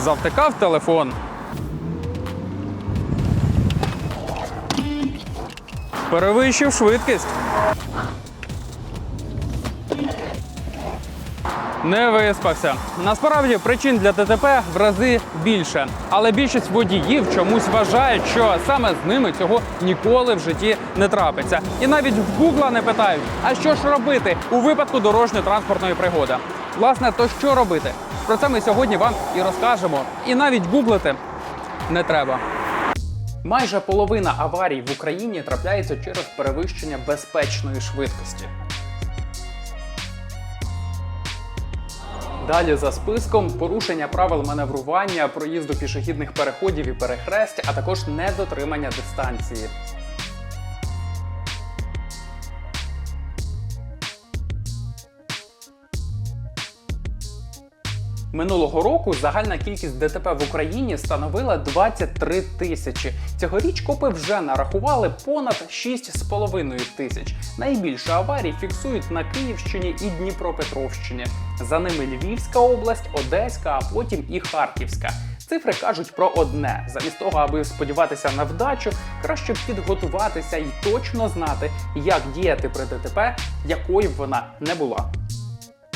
завтикав телефон. Перевищив швидкість. Не виспався. Насправді причин для ДТП в рази більше, але більшість водіїв чомусь вважають, що саме з ними цього ніколи в житті не трапиться. І навіть в Гугла не питають, а що ж робити у випадку дорожньо-транспортної пригоди. Власне, то що робити? Про це ми сьогодні вам і розкажемо. І навіть гуглити не треба. Майже половина аварій в Україні трапляється через перевищення безпечної швидкості. Далі за списком порушення правил маневрування, проїзду пішохідних переходів і перехресть, а також недотримання дистанції. Минулого року загальна кількість ДТП в Україні становила 23 тисячі. Цьогоріч копи вже нарахували понад 6,5 тисяч. Найбільше аварій фіксують на Київщині і Дніпропетровщині. За ними Львівська область, Одеська, а потім і Харківська. Цифри кажуть про одне: замість того, аби сподіватися на вдачу, краще підготуватися і точно знати, як діяти при ДТП, якою б вона не була.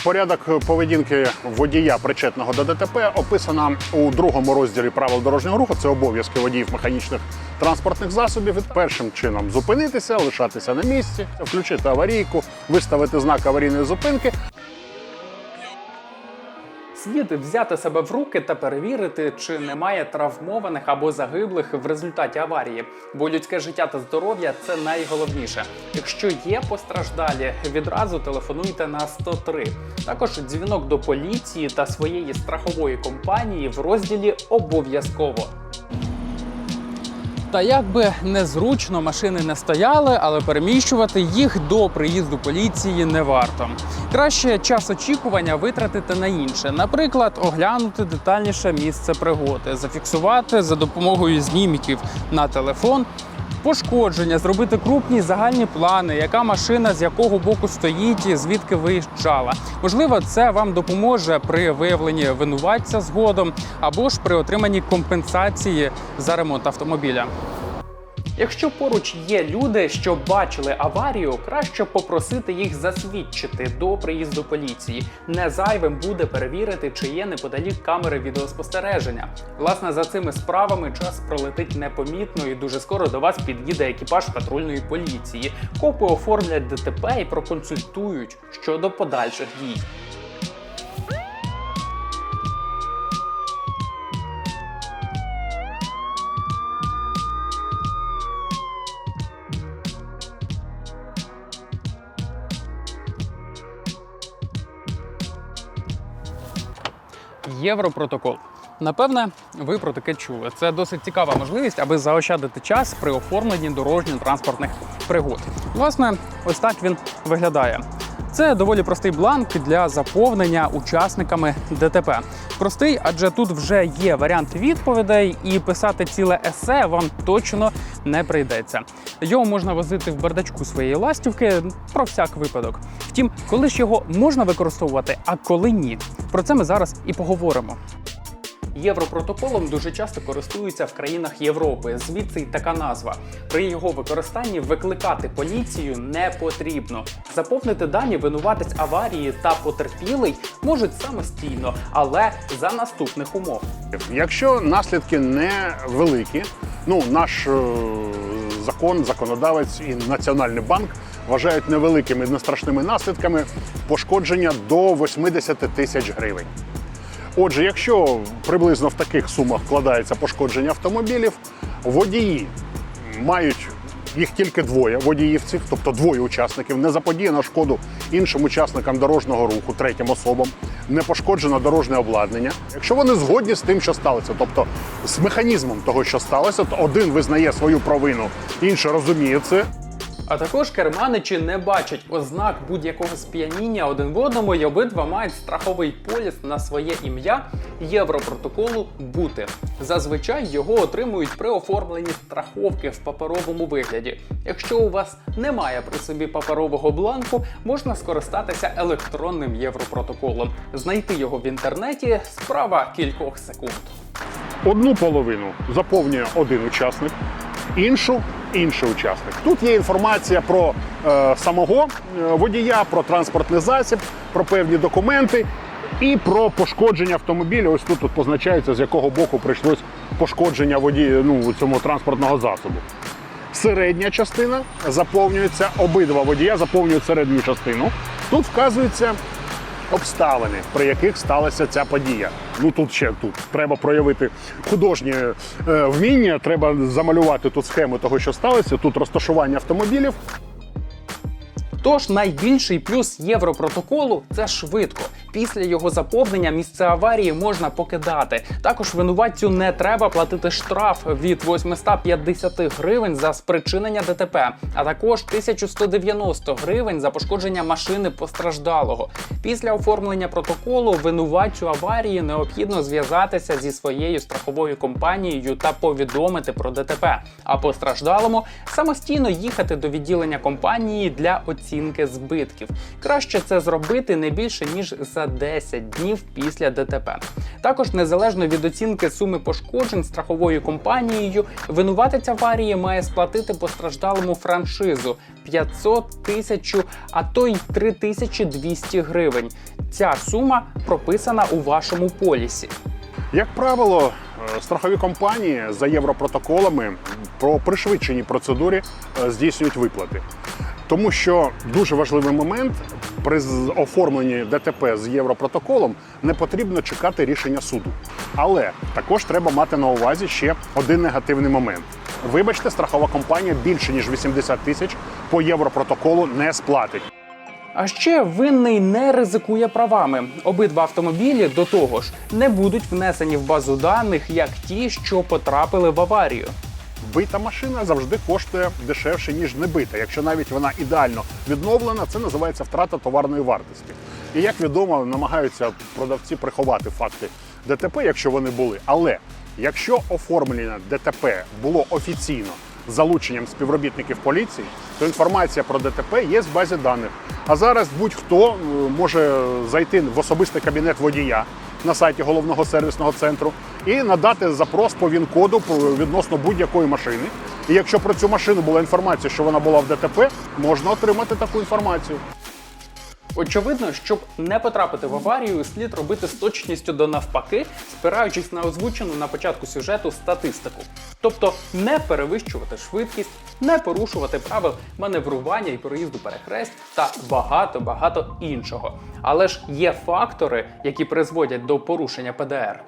Порядок поведінки водія причетного до ДТП описано у другому розділі правил дорожнього руху. Це обов'язки водіїв механічних транспортних засобів. Першим чином зупинитися, лишатися на місці, включити аварійку, виставити знак аварійної зупинки. Слід взяти себе в руки та перевірити, чи немає травмованих або загиблих в результаті аварії, бо людське життя та здоров'я це найголовніше. Якщо є постраждалі, відразу телефонуйте на 103. Також дзвінок до поліції та своєї страхової компанії в розділі обов'язково. Та як би незручно машини не стояли, але переміщувати їх до приїзду поліції не варто. Краще час очікування витратити на інше, наприклад, оглянути детальніше місце пригоди, зафіксувати за допомогою знімків на телефон. Пошкодження, зробити крупні загальні плани, яка машина з якого боку стоїть звідки виїжджала. Можливо, це вам допоможе при виявленні винуватця згодом або ж при отриманні компенсації за ремонт автомобіля. Якщо поруч є люди, що бачили аварію, краще попросити їх засвідчити до приїзду поліції. Не зайвим буде перевірити, чи є неподалік камери відеоспостереження. Власне, за цими справами час пролетить непомітно і дуже скоро до вас під'їде екіпаж патрульної поліції. Копи оформлять ДТП і проконсультують щодо подальших дій. Європротокол. Напевне, ви про таке чули. Це досить цікава можливість, аби заощадити час при оформленні дорожньо-транспортних пригод. Власне, ось так він виглядає. Це доволі простий бланк для заповнення учасниками ДТП. Простий, адже тут вже є варіант відповідей, і писати ціле есе вам точно не прийдеться. Його можна возити в бардачку своєї ластівки про всяк випадок. Втім, коли ж його можна використовувати, а коли ні. Про це ми зараз і поговоримо. Європротоколом дуже часто користуються в країнах Європи. Звідси й така назва. При його використанні викликати поліцію не потрібно. Заповнити дані винуватець аварії та потерпілий можуть самостійно, але за наступних умов. Якщо наслідки невеликі, ну наш е, закон, законодавець і Національний банк вважають невеликими нестрашними наслідками пошкодження до 80 тисяч гривень. Отже, якщо приблизно в таких сумах вкладається пошкодження автомобілів, водії мають їх тільки двоє водіїв цих, тобто двоє учасників, не заподіяно шкоду іншим учасникам дорожнього руху, третім особам, не пошкоджено дорожнє обладнання. Якщо вони згодні з тим, що сталося, тобто з механізмом того, що сталося, то один визнає свою провину, інший розуміє це. А також керманичі не бачать ознак будь-якого сп'яніння один в одному, і обидва мають страховий поліс на своє ім'я Європротоколу бути. Зазвичай його отримують при оформленні страховки в паперовому вигляді. Якщо у вас немає при собі паперового бланку, можна скористатися електронним європротоколом. Знайти його в інтернеті справа кількох секунд. Одну половину заповнює один учасник, іншу інший учасник. Тут є інформація про е, самого е, водія, про транспортний засіб, про певні документи і про пошкодження автомобіля. Ось тут, тут позначається, з якого боку прийшлось пошкодження водія ну, цьому транспортного засобу. Середня частина заповнюється, обидва водія заповнюють середню частину. Тут вказується обставини, при яких сталася ця подія. Ну тут ще тут треба проявити художнє е, вміння, треба замалювати тут схему того, що сталося. Тут розташування автомобілів. Тож найбільший плюс європротоколу це швидко. Після його заповнення місце аварії можна покидати. Також винуватцю не треба платити штраф від 850 гривень за спричинення ДТП, а також 1190 гривень за пошкодження машини постраждалого. Після оформлення протоколу винуватцю аварії необхідно зв'язатися зі своєю страховою компанією та повідомити про ДТП. А постраждалому самостійно їхати до відділення компанії для оцінки збитків. Краще це зробити не більше ніж за 10 днів після ДТП. Також незалежно від оцінки суми пошкоджень страховою компанією, винуватець аварії має сплатити постраждалому франшизу 500 тисяч, а то й 3200 гривень. Ця сума прописана у вашому полісі. Як правило, е, страхові компанії за європротоколами про пришвидшеній процедурі е, здійснюють виплати. Тому що дуже важливий момент при оформленні ДТП з європротоколом не потрібно чекати рішення суду. Але також треба мати на увазі ще один негативний момент. Вибачте, страхова компанія більше ніж 80 тисяч по європротоколу не сплатить. А ще винний не ризикує правами. Обидва автомобілі до того ж не будуть внесені в базу даних як ті, що потрапили в аварію. Бита машина завжди коштує дешевше, ніж не бита. Якщо навіть вона ідеально відновлена, це називається втрата товарної вартості. І як відомо, намагаються продавці приховати факти ДТП, якщо вони були. Але якщо оформлення ДТП було офіційно залученням співробітників поліції, то інформація про ДТП є в базі даних. А зараз будь-хто е, може зайти в особистий кабінет водія на сайті головного сервісного центру і надати запрос по ВІН-коду відносно будь-якої машини. І якщо про цю машину була інформація, що вона була в ДТП, можна отримати таку інформацію. Очевидно, щоб не потрапити в аварію, слід робити з точністю до навпаки, спираючись на озвучену на початку сюжету статистику. Тобто не перевищувати швидкість, не порушувати правил маневрування і проїзду перехресть та багато багато іншого. Але ж є фактори, які призводять до порушення ПДР.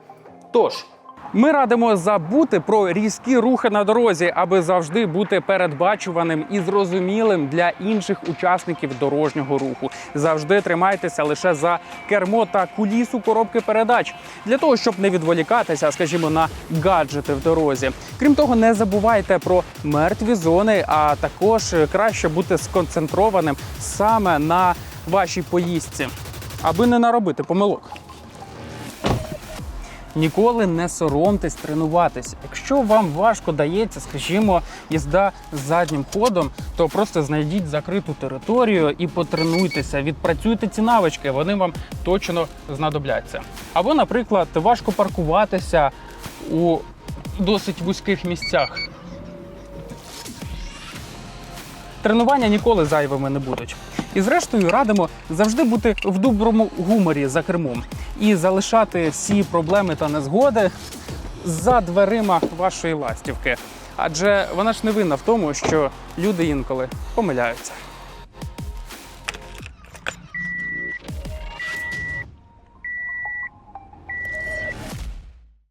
Тож. Ми радимо забути про різкі рухи на дорозі, аби завжди бути передбачуваним і зрозумілим для інших учасників дорожнього руху. Завжди тримайтеся лише за кермо та кулісу коробки передач для того, щоб не відволікатися, скажімо, на гаджети в дорозі. Крім того, не забувайте про мертві зони, а також краще бути сконцентрованим саме на вашій поїздці, аби не наробити помилок. Ніколи не соромтесь тренуватись. Якщо вам важко дається, скажімо, їзда з заднім ходом, то просто знайдіть закриту територію і потренуйтеся, відпрацюйте ці навички, вони вам точно знадобляться. Або, наприклад, важко паркуватися у досить вузьких місцях. Тренування ніколи зайвими не будуть. І зрештою радимо завжди бути в доброму гуморі за кермом і залишати всі проблеми та незгоди за дверима вашої ластівки. Адже вона ж не винна в тому, що люди інколи помиляються.